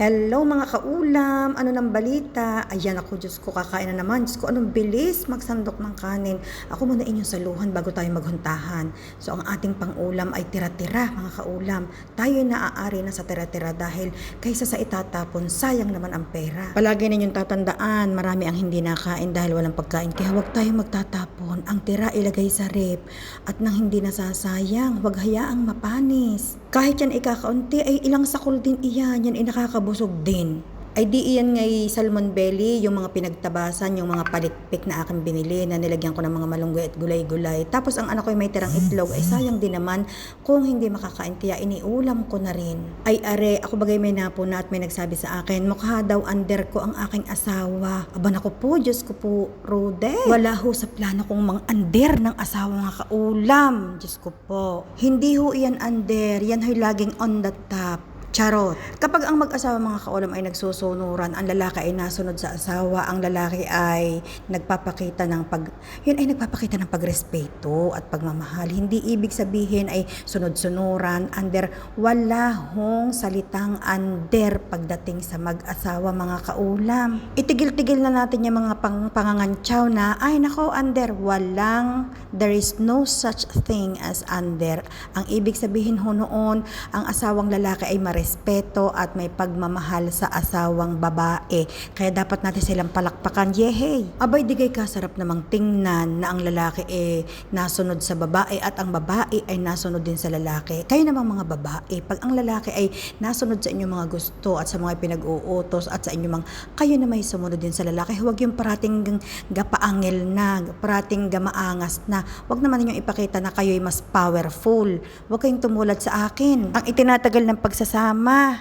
Hello mga kaulam, ano ng balita? Ayan ako, Diyos ko, kakain na naman. Diyos ko, anong bilis magsandok ng kanin. Ako muna inyong saluhan bago tayo maghuntahan. So ang ating pangulam ay tira-tira mga kaulam. Tayo ay naaari na sa tira-tira dahil kaysa sa itatapon, sayang naman ang pera. Palagi ninyong tatandaan, marami ang hindi nakain dahil walang pagkain. Kaya huwag tayong magtatapon. Ang tira ilagay sa rep at nang hindi nasasayang, huwag hayaang mapanis. Kahit yan ay kakaunti, ay ilang sakol din iyan. Yan ay nakakabusog din. Ay di iyan ngay salmon belly, yung mga pinagtabasan, yung mga palikpik na aking binili na nilagyan ko ng mga malunggay at gulay-gulay. Tapos ang anak ko ay may tirang itlog, ay sayang din naman kung hindi makakain kaya iniulam ko na rin. Ay are, ako bagay may napo na at may nagsabi sa akin, mukha daw under ko ang aking asawa. Aba ako po, Diyos ko po, Rude. Wala ho sa plano kong mang under ng asawa mga kaulam. Diyos ko po. Hindi ho iyan under, yan ho'y laging on the top. Charot. Kapag ang mag-asawa mga kaulam ay nagsusunuran, ang lalaki ay nasunod sa asawa, ang lalaki ay nagpapakita ng pag yun ay nagpapakita ng pagrespeto at pagmamahal. Hindi ibig sabihin ay sunod-sunuran under wala hong salitang under pagdating sa mag-asawa mga kaulam. Itigil-tigil na natin yung mga pang pangangantsaw na ay nako under walang there is no such thing as under. Ang ibig sabihin ho noon, ang asawang lalaki ay marespeto at may pagmamahal sa asawang babae. Kaya dapat natin silang palakpakan. Yehey! Abay, di kay kasarap namang tingnan na ang lalaki eh nasunod sa babae at ang babae ay nasunod din sa lalaki. Kayo namang mga babae, pag ang lalaki ay nasunod sa inyong mga gusto at sa mga pinag-uutos at sa inyong mga, kayo na may sumunod din sa lalaki. Huwag yung parating gapaangil na, parating gamaangas na. Huwag naman ninyong ipakita na kayo ay mas powerful. Huwag kayong tumulad sa akin. Ang itinatagal ng pagsasama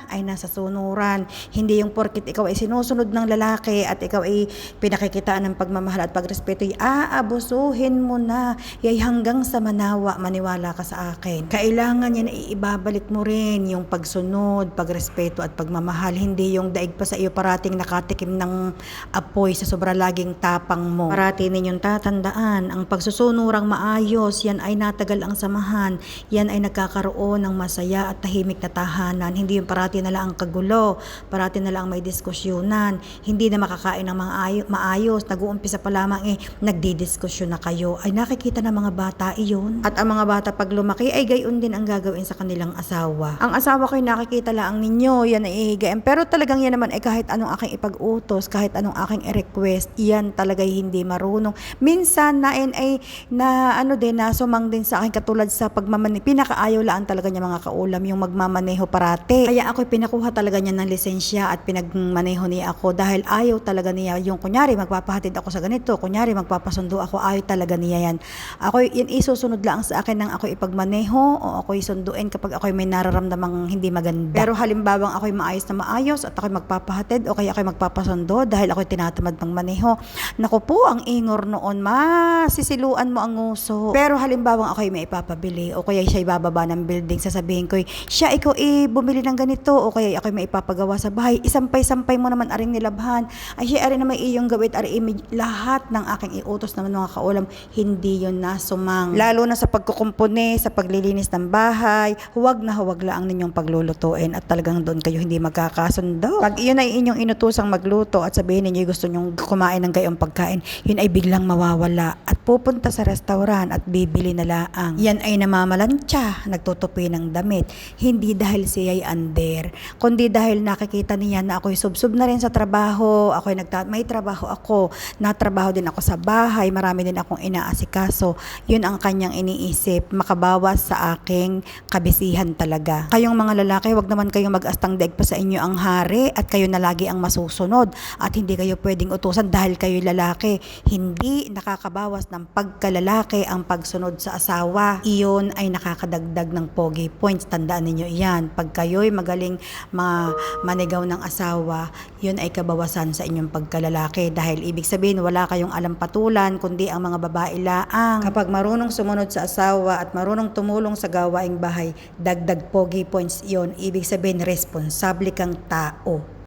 ay nasa sunuran. Hindi yung porkit ikaw ay sinusunod ng lalaki at ikaw ay pinakikitaan ng pagmamahal at pagrespeto, ay aabusuhin mo na. Yay hanggang sa manawa, maniwala ka sa akin. Kailangan yan ay ibabalik mo rin yung pagsunod, pagrespeto at pagmamahal. Hindi yung daig pa sa iyo parating nakatikim ng apoy sa sobra laging tapang mo. Parati ninyong tatandaan, ang pagsusunurang maayos, yan ay natagal ang samahan. Yan ay nagkakaroon ng masaya at tahimik na tahanan. Hindi yung parati na lang ang kagulo, parati na lang may diskusyonan, hindi na makakain ng mga ayo, maayos, nag-uumpisa pa lamang eh, nagdidiskusyon na kayo. Ay nakikita ng mga bata iyon. At ang mga bata pag lumaki ay gayon din ang gagawin sa kanilang asawa. Ang asawa ko ay nakikita lang ninyo, yan ay higayin. Pero talagang yan naman ay kahit anong aking ipag-utos, kahit anong aking i-request, yan talaga hindi marunong. Minsan na ay na ano din, na sumang din sa akin katulad sa pagmamaneho. Pinakaayaw laan talaga niya mga kaulam yung magmamaneho parate. Kaya ako pinakuha talaga niya ng lisensya at pinagmaneho niya ako dahil ayaw talaga niya yung kunyari magpapahatid ako sa ganito, kunyari magpapasundo ako, ayaw talaga niya yan. Ako yan isusunod lang sa akin nang ako ipagmaneho o ako isunduin kapag ako may nararamdamang hindi maganda. Pero halimbawang ako maayos na maayos at ako magpapahatid o kaya ako magpapasundo dahil ako tinatamad pang maneho. Naku po, ang ingor noon, masisiluan mo ang nguso. Pero halimbawang ako may ipapabili o kaya siya ibababa ng building, sasabihin ko, siya ikaw eh bumili ng ganito o kaya ako may ipapagawa sa bahay, isampay-sampay mo naman aring nilabhan. Ay siya aring naman iyong gawit, ari lahat ng aking iutos naman mga kaulam, hindi yon nasumang. Lalo na sa pagkukumpone, sa paglilinis ng bahay, huwag na huwag lang ninyong paglulutuin at talagang doon kayo hindi magkakasundo. Pag iyon ay inyong inutusang magluto at sabihin ninyo gusto nyong kumain ng gayong pagkain, yun ay biglang mawawala at pupunta sa restaurant at bibili na laang. Yan ay namamalansya, nagtutupi ng damit. Hindi dahil siya ay under, kundi dahil nakikita niya na ako'y subsub na rin sa trabaho, ako'y nagta may trabaho ako, natrabaho din ako sa bahay, marami din akong inaasikaso. Yun ang kanyang iniisip, makabawas sa aking kabisihan talaga. Kayong mga lalaki, wag naman kayong mag-astang daig pa sa inyo ang hari at kayo na lagi ang masusunod at hindi kayo pwedeng utusan dahil kayo lalaki. Hindi nakakabawas ng pagkalalaki ang pagsunod sa asawa. Iyon ay nakakadagdag ng pogi points. Tandaan ninyo iyan. Pag kayo'y magaling ma manigaw ng asawa, yun ay kabawasan sa inyong pagkalalaki dahil ibig sabihin wala kayong alam patulan kundi ang mga babae laang. Kapag marunong sumunod sa asawa at marunong tumulong sa gawaing bahay, dagdag pogi points iyon. Ibig sabihin responsable kang tao.